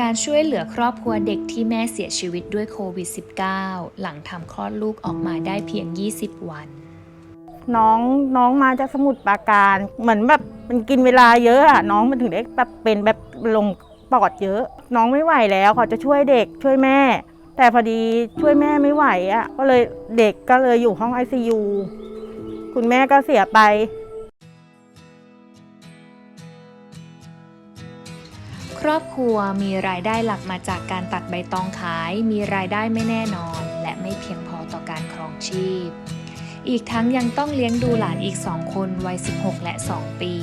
การช่วยเหลือครอบครัวเด็กที่แม่เสียชีวิตด้วยโควิด -19 หลังทำคลอดลูกออกมาได้เพียง 20 วัน น้องน้องมาจากสมุทรปราการเหมือนแบบมันกินเวลาเยอะอะน้องมันถึงได้แบบเป็นแบบลงปอดเยอะ น้องไม่ไหวแล้วเขาจะช่วยเด็กช่วยแม่ แต่พอดีช่วยแม่ไม่ไหวอะก็เลยเด็กก็เลยอยู่ห้อง ICU คุณแม่ก็เสียไป ครอบครัวมีรายได้หลักมาจากการตัดใบตองขาย มีรายได้ไม่แน่นอน และไม่เพียงพอต่อการครองชีพ อีกทั้งยังต้องเลี้ยงดูหลานอีกสองคนวัย 16 และ 2 ปี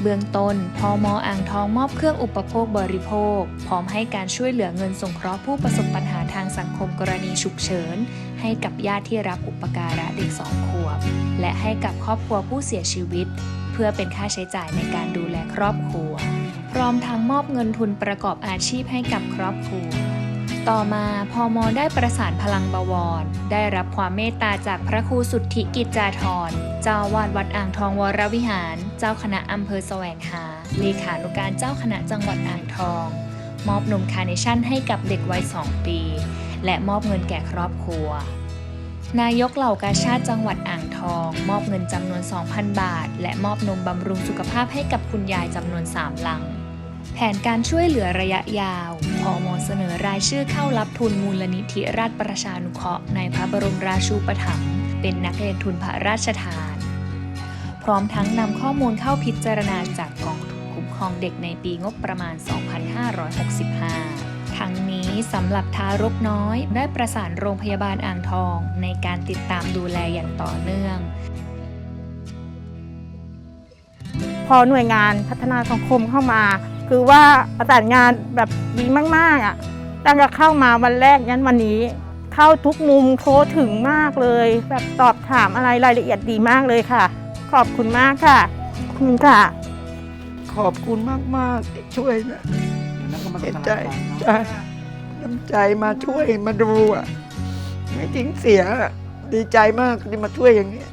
เบื้องต้นพอมอ่างทองมอบเครื่องอุปโภคบริโภค พร้อมให้การช่วยเหลือเงินสงเคราะห์ผู้ประสบปัญหาทางสังคมกรณีฉุกเฉิน ให้กับญาติที่รับอุปการะเด็กสองขวบ และให้กับครอบครัวผู้เสียชีวิต เพื่อเป็นค่าใช้จ่ายในการดูแลครอบครัว พร้อมทั้งมอบเงินทุนประกอบอาชีพให้กับครอบครัว ต่อมาพอมอได้ประสานพลังบวร ได้รับความเมตตาจากพระครูสุทธิกิจจาธร เจ้าวาดวัดอ่างทองวรวิหาร เจ้าคณะอำเภอแสวงหา เลขานุการเจ้าคณะจังหวัดอ่างทอง มอบนมคาร์เนชั่นให้กับเด็กวัย 2 ปี และมอบเงินแก่ครอบครัว นายกเหล่ากาชาติจังหวัดอ่างทอง มอบเงินจำนวน 2,000 บาท และมอบนมบำรุงสุขภาพให้กับคุณยายจำนวน 3 ลัง แผนการช่วยเหลือระยะยาวพอมเสนอรายชื่อเข้ารับทุนมูลนิธิราชประชานุเคราะห์ในพระบรมราชูปถัมภ์เป็นนักเรียนทุนพระราชทาน พร้อมทั้งนำข้อมูลเข้าพิจารณาจากกองทุนคุ้มครองเด็กในปีงบประมาณ 2565 ทั้งนี้สำหรับทารกน้อยได้ประสานโรงพยาบาลอ่างทองในการติดตามดูแลอย่างต่อเนื่อง พอหน่วยงานพัฒนาสังคมเข้ามา คือว่าประสานงานแบบดีมากๆอะตั้งแต่เข้ามาวันแรกยันวันนี้ เข้าทุกมุมโทรถึงมากเลย แบบตอบถามอะไรรายละเอียดดีมากเลยค่ะ ขอบคุณมากค่ะขอบคุณค่ะ ขอบคุณมากๆที่ช่วยนะแล้วก็ มาเห็นใจงานเนอะจ้ะน้ำใจมาช่วยมาดูอะไม่ทิ้งเสียดีใจมากที่มาช่วยอย่างนี้